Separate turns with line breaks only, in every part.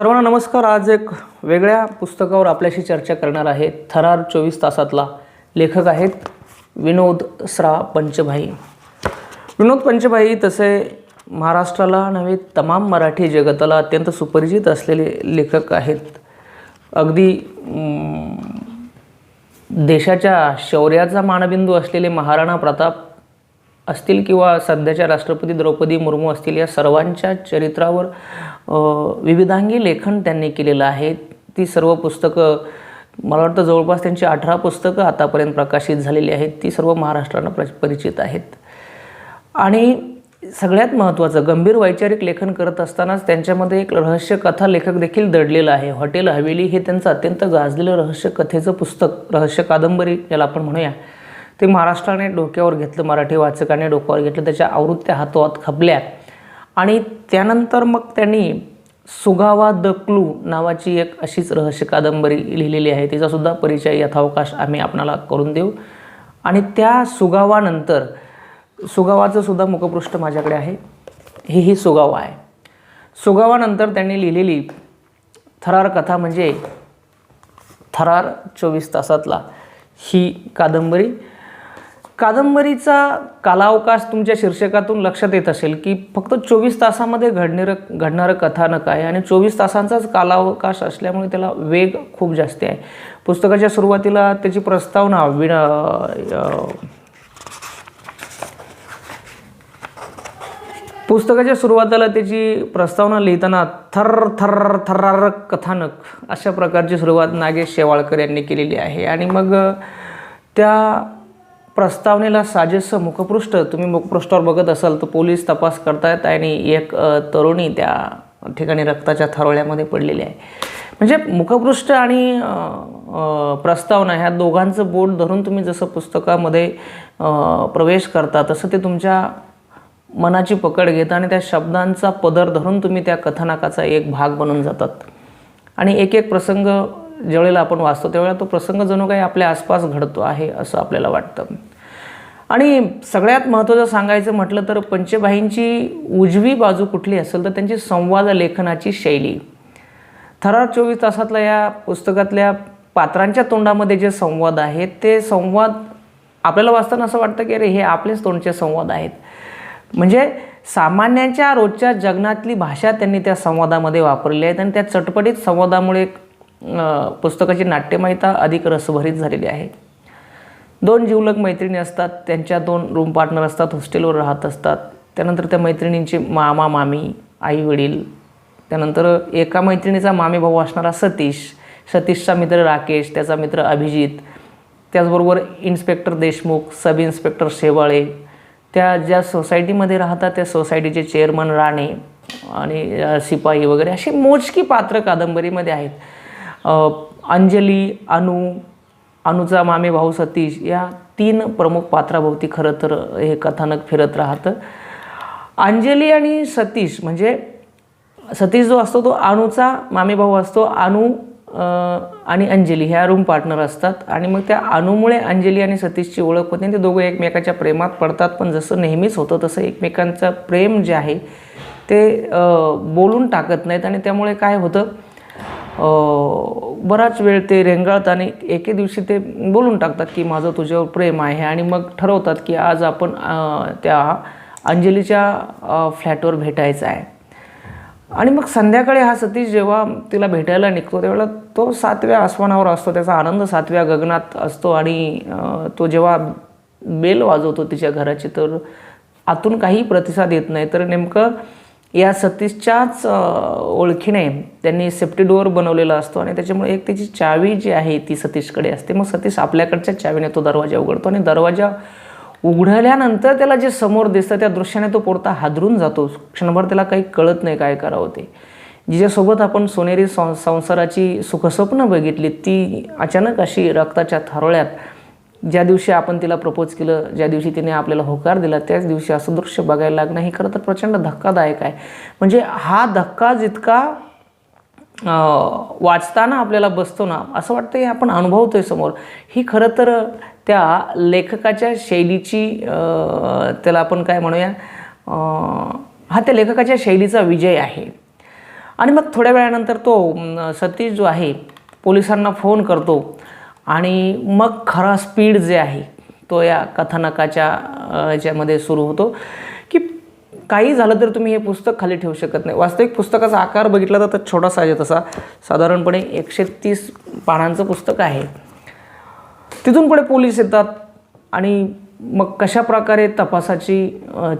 सर्वांना नमस्कार. आज एक वेगळ्या पुस्तकावर आपल्याशी चर्चा करणार आहे. थरार चोवीस तासातला लेखक आहेत विनोद स्रा पंचभाई. विनोद पंचभाई तसे महाराष्ट्राला नव्हे तमाम मराठी जगताला अत्यंत सुपरिचित असलेले लेखक आहेत. अगदी देशाच्या शौर्याचा मानबिंदू असलेले महाराणा प्रताप असतील किंवा सध्याच्या राष्ट्रपती द्रौपदी मुर्मू असतील या सर्वांच्या चरित्रावर विविधांगी लेखन त्यांनी केलेलं आहे. ती सर्व पुस्तकं मला वाटतं जवळपास त्यांची अठरा पुस्तकं आतापर्यंत प्रकाशित झालेली आहेत. ती सर्व महाराष्ट्रानं प्र परिचित आहेत. आणि सगळ्यात महत्त्वाचं गंभीर वैचारिक लेखन करत असतानाच त्यांच्यामध्ये एक रहस्य कथा लेखक देखील दडलेलं आहे. हॉटेल हवेली हे त्यांचं अत्यंत गाजलेलं रहस्य कथेचं पुस्तक रहस्य कादंबरी ज्याला आपण म्हणूया. ते महाराष्ट्राने डोक्यावर घेतलं मराठी वाचकाने डोक्यावर घेतलं त्याच्या आवृत्त्या हातोहात खपल्या आणि त्यानंतर मग त्यांनी सुगावा द क्लू नावाची एक अशीच रहस्य कादंबरी लिहिलेली आहे. तिचासुद्धा परिचय यथावकाश आम्ही आपणाला करून देऊ. आणि त्या सुगावानंतर सुगावाचं सुद्धा मुखपृष्ठ माझ्याकडे आहे. ही ही सुगावा आहे. सुगावानंतर त्यांनी लिहिलेली थरार कथा म्हणजे थरार चोवीस तासातला ही कादंबरी. कादंबरीचा कालावकाश तुमच्या शीर्षकातून लक्षात येत असेल की फक्त चोवीस तासामध्ये घडणारं घडणारं कथानक आहे आणि चोवीस तासांचाच कालावकाश असल्यामुळे त्याला वेग खूप जास्त आहे. पुस्तकाच्या सुरुवातीला त्याची प्रस्तावना विण पुस्तकाच्या सुरुवातीला त्याची प्रस्तावना लिहिताना थर थर थर्रार कथानक अशा प्रकारची सुरुवात नागेश शेवाळकर यांनी केलेली आहे. आणि मग त्या प्रस्तावनेला साजेसं मुखपृष्ठ. तुम्ही मुखपृष्ठावर बघत असाल तर पोलीस तपास करतायत आणि एक तरुणी त्या ठिकाणी रक्ताच्या थारोळ्यामध्ये पडलेली आहे. म्हणजे मुखपृष्ठ आणि प्रस्तावना ह्या दोघांचं बोट धरून तुम्ही जसं पुस्तकामध्ये प्रवेश करता तसं ते तुमच्या मनाची पकड घेता आणि त्या शब्दांचा पदर धरून तुम्ही त्या कथानकाचा एक भाग बनून जातात. आणि एक एक प्रसंग ज्यावेळेला आपण वाचतो त्यावेळेला तो प्रसंग जणू काही आपल्या आसपास घडतो आहे असं आपल्याला वाटतं. आणि सगळ्यात महत्त्वाचं सांगायचं म्हटलं तर पंचभाईंची उजवी बाजू कुठली असेल तर त्यांची संवाद लेखनाची शैली. थरार चोवीस तासातल्या या पुस्तकातल्या पात्रांच्या तोंडामध्ये जे संवाद आहेत ते संवाद आपल्याला वाचताना असं वाटतं की अरे हे आपलेच तोंडचे संवाद आहेत. म्हणजे सामान्यांच्या रोजच्या जगणातली भाषा त्यांनी त्या संवादामध्ये वापरली आहेत आणि त्या चटपटीत संवादामुळे पुस्तकाची नाट्यमयता अधिक रसभरीत झालेली आहे. दोन जीवलग मैत्रिणी असतात त्यांच्या दोन रूम पार्टनर असतात हॉस्टेलवर राहत असतात. त्यानंतर त्या मैत्रिणींचे मामा मामी आई वडील. त्यानंतर एका मैत्रिणीचा मामी भाऊ असणारा सतीश. सतीशचा मित्र राकेश त्याचा मित्र अभिजित. त्याचबरोबर inspector Deshmukh sub inspector Shewale. त्या ज्या सोसायटीमध्ये राहतात त्या सोसायटीचे चेअरमन राणे आणि शिपाई वगैरे अशी मोजकी पात्र कादंबरीमध्ये आहेत. अंजली अनु अनुचा मामे भाऊ सतीश या तीन प्रमुख पात्राभोवती खरं तर हे कथानक फिरत राहतं. अंजली आणि सतीश म्हणजे सतीश जो असतो तो अणूचा मामेभाऊ असतो अनु आणि अंजली ह्या रूम पार्टनर असतात. आणि मग त्या अणूमुळे अंजली आणि सतीशची ओळख होते आणि ते दोघं एकमेकाच्या प्रेमात पडतात. पण जसं नेहमीच होतं तसं एकमेकांचं प्रेम जे आहे ते बोलून टाकत नाहीत आणि त्यामुळे काय होतं बराच वेळ ते रेंगाळत आणि एके दिवशी ते बोलून टाकतात की माझं तुझ्यावर प्रेम आहे. आणि मग ठरवतात की आज आपण त्या अंजलीच्या फ्लॅटवर भेटायचं आहे. आणि मग संध्याकाळी हा सतीश जेव्हा तिला भेटायला निघतो त्यावेळेला तो सातव्या आसमानावर असतो. त्याचा आनंद सातव्या गगनात असतो आणि तो जेव्हा बेल वाजवतो तिच्या घराची तर आतून काही प्रतिसाद येत नाही. तर नेमकं या सतीशच्याच ओळखीने त्यांनी सेफ्टी डोअर बनवलेला असतो आणि त्याच्यामुळे एक त्याची चावी जी आहे ती सतीशकडे असते. मग सतीश आपल्याकडच्या चावीने तो दरवाजा उघडतो आणि दरवाजा उघडल्यानंतर त्याला जे समोर दिसतं त्या दृश्याने तो पुरता हादरून जातो. क्षणभर त्याला काही कळत नाही काय करावं ते. जिच्यासोबत आपण सोनेरी सं संसाराची सुखस्वप्न बघितली ती अचानक अशी रक्ताच्या थारोळ्यात ज्या दिवशी आपण तिला प्रपोज केलं ज्या दिवशी तिने आपल्याला होकार दिला त्याच दिवशी असं दृश्य बघायला लागणं हे खरं तर प्रचंड धक्कादायक आहे. म्हणजे हा धक्का जितका वाचताना आपल्याला बसतो ना असं वाटतं हे आपण अनुभवतोय समोर. ही खरं तर त्या लेखकाच्या शैलीची त्याला आपण काय म्हणूया हा त्या लेखकाच्या शैलीचा विजय आहे. आणि मग थोड्या वेळानंतर तो सतीश जो आहे पोलिसांना फोन करतो. आणि मग खरा स्पीड जे आहे तो या कथानकाच्या याच्यामध्ये सुरू होतो की काही झालं तर तुम्ही हे पुस्तक खाली ठेवू शकत नाही. वास्तविक पुस्तकाचा आकार बघितला तर छोटासा आहे तसा साधारणपणे एकशे तीस पानांचं पुस्तक आहे. तिथून पुढे पोलीस येतात आणि मग कशा प्रकारे तपासाची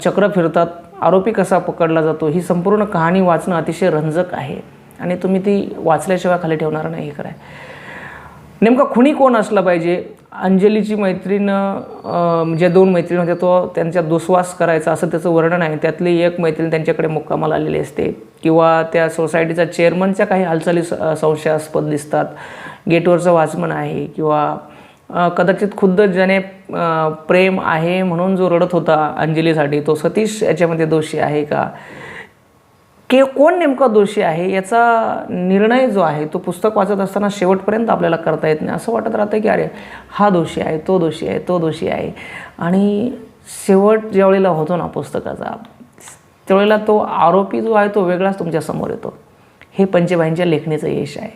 चक्र फिरतात आरोपी कसा पकडला जातो ही संपूर्ण कहाणी वाचणं अतिशय रंजक आहे. आणि तुम्ही ती वाचल्याशिवाय खाली ठेवणार नाही हे कराय नेमका खुणी कोण असला पाहिजे? अंजलीची मैत्रीण ज्या म्हणजे दोन मैत्रीण होत्या तो त्यांचा दुस्वास करायचा असं त्याचं वर्णन आहे. त्यातली एक मैत्रीण त्यांच्याकडे मुक्कामाला आलेली असते. किंवा त्या सोसायटीचा चेअरमनच्या काही हालचाली स- संशयास्पद दिसतात. गेटवरचं वाचमन आहे किंवा कदाचित खुद्द ज्याने प्रेम आहे म्हणून जो रडत होता अंजलीसाठी तो सतीश याच्यामध्ये दोषी आहे का? के कोण नेमका दोषी आहे याचा निर्णय जो आहे तो पुस्तक वाचत असताना शेवटपर्यंत आपल्याला करता येत नाही. असं वाटत राहतं की अरे हा दोषी आहे तो दोषी आहे तो दोषी आहे. आणि शेवट ज्यावेळेला होतो ना पुस्तकाचा त्यावेळेला तो आरोपी जो आहे तो वेगळाच तुमच्यासमोर येतो. हे पंचभाईंच्या लेखणीचं यश आहे.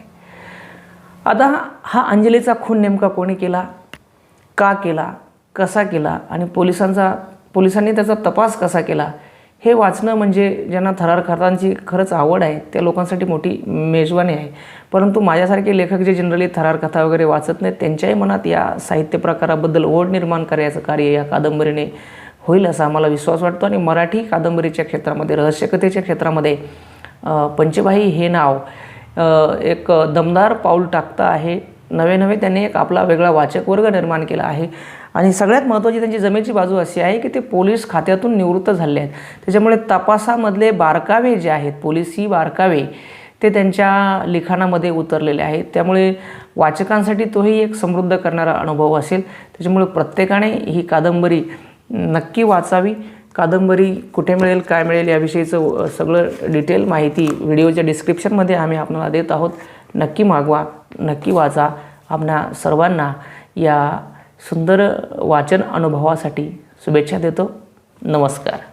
आता हा अंजलीचा खून नेमका कोणी केला का केला कसा केला आणि पोलिसांचा पोलिसांनी त्याचा तपास कसा केला हे वाचणं म्हणजे ज्यांना थरारकथांची खरंच आवड आहे त्या लोकांसाठी मोठी मेजवानी आहे. परंतु माझ्यासारखे लेखक जे जनरली थरार कथा वगैरे वाचत नाहीत त्यांच्याही मनात या साहित्य प्रकाराबद्दल ओढ निर्माण करायचं कार्य या कादंबरीने होईल असा आम्हाला विश्वास वाटतो. आणि मराठी कादंबरीच्या क्षेत्रामध्ये रहस्यकथेच्या क्षेत्रामध्ये पंचबाई हे नाव एक दमदार पाऊल टाकतं आहे. नवे नवे त्यांनी एक आपला वेगळा वाचक वर्ग निर्माण केला आहे. आणि सगळ्यात महत्त्वाची त्यांची जमेची बाजू अशी आहे की ते पोलीस खात्यातून निवृत्त झाले आहेत. त्याच्यामुळे तपासामधले बारकावे जे आहेत पोलिसी बारकावे ते त्यांच्या लिखाणामध्ये उतरलेले आहेत. त्यामुळे वाचकांसाठी तोही एक समृद्ध करणारा अनुभव असेल. त्याच्यामुळे प्रत्येकाने ही कादंबरी नक्की वाचावी. कादंबरी कुठे मिळेल काय मिळेल याविषयीचं सगळं डिटेल माहिती व्हिडिओच्या डिस्क्रिप्शनमध्ये आम्ही आपल्याला देत आहोत. नक्की मागवा नक्की वाचा. आपणा सर्वांना या सुंदर वाचन अनुभवासाठी शुभेच्छा देतो. नमस्कार.